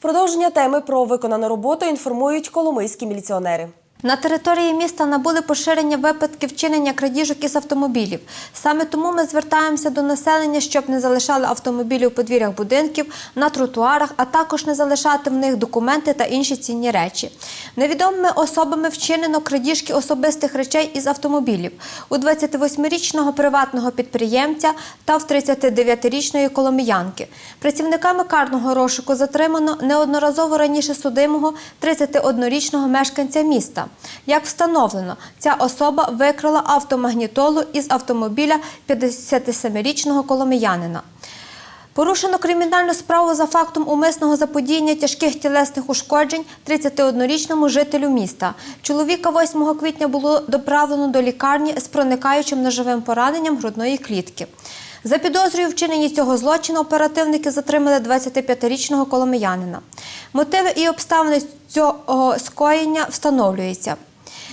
Продовження теми про виконану роботу інформують коломийські міліціонери. На території міста набули поширення випадків вчинення крадіжок із автомобілів. Саме тому ми звертаємося до населення, щоб не залишали автомобілі у подвір'ях будинків, на тротуарах, а також не залишати в них документи та інші цінні речі. Невідомими особами вчинено крадіжки особистих речей із автомобілів у 28-річного приватного підприємця та в 39-річної коломіянки. Працівниками карного розшуку затримано неодноразово раніше судимого 31-річного мешканця міста. Як встановлено, ця особа викрала автомагнітолу із автомобіля 57-річного коломиянина. Порушено кримінальну справу за фактом умисного заподіяння тяжких тілесних ушкоджень 31-річному жителю міста. Чоловіка 8 квітня було доправлено до лікарні з проникаючим ножовим пораненням грудної клітки. За підозрою вчиненні цього злочину оперативники затримали 25-річного коломиянина. Мотиви і обставини цього скоєння встановлюються.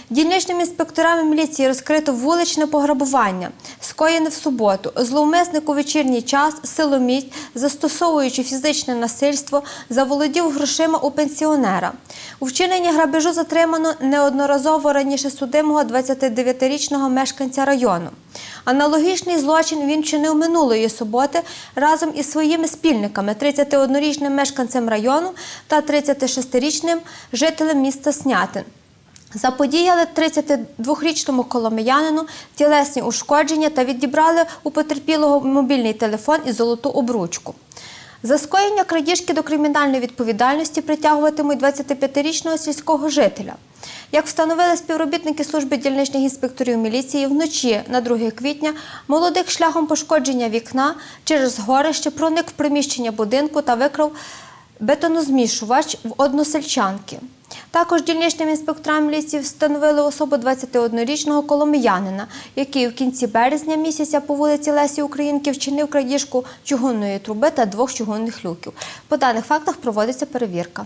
Дільничними інспекторами міліції розкрито вуличне пограбування, скоєне в суботу. Зловмисник у вечірній час силоміць, застосовуючи фізичне насильство, заволодів грошима у пенсіонера. У вчиненні грабежу затримано неодноразово раніше судимого 29-річного мешканця району. Аналогічний злочин він чинив минулої суботи разом із своїми спільниками 31-річним мешканцем району та 36-річним жителем міста Снятин. Заподіяли 32-річному коломиянину тілесні ушкодження та відібрали у потерпілого мобільний телефон і золоту обручку. За скоєння крадіжки до кримінальної відповідальності притягуватимуть 25-річного сільського жителя. Як встановили співробітники служби дільничних інспекторів міліції, вночі на 2 квітня молодик шляхом пошкодження вікна через горище проник в приміщення будинку та викрав бетонозмішувач в односельчанки. Також дільничним інспекторам міліції встановили особу 21-річного коломиянина, який в кінці березня місяця по вулиці Лесі Українки вчинив крадіжку чугунної труби та двох чугунних люків. По даних фактах проводиться перевірка.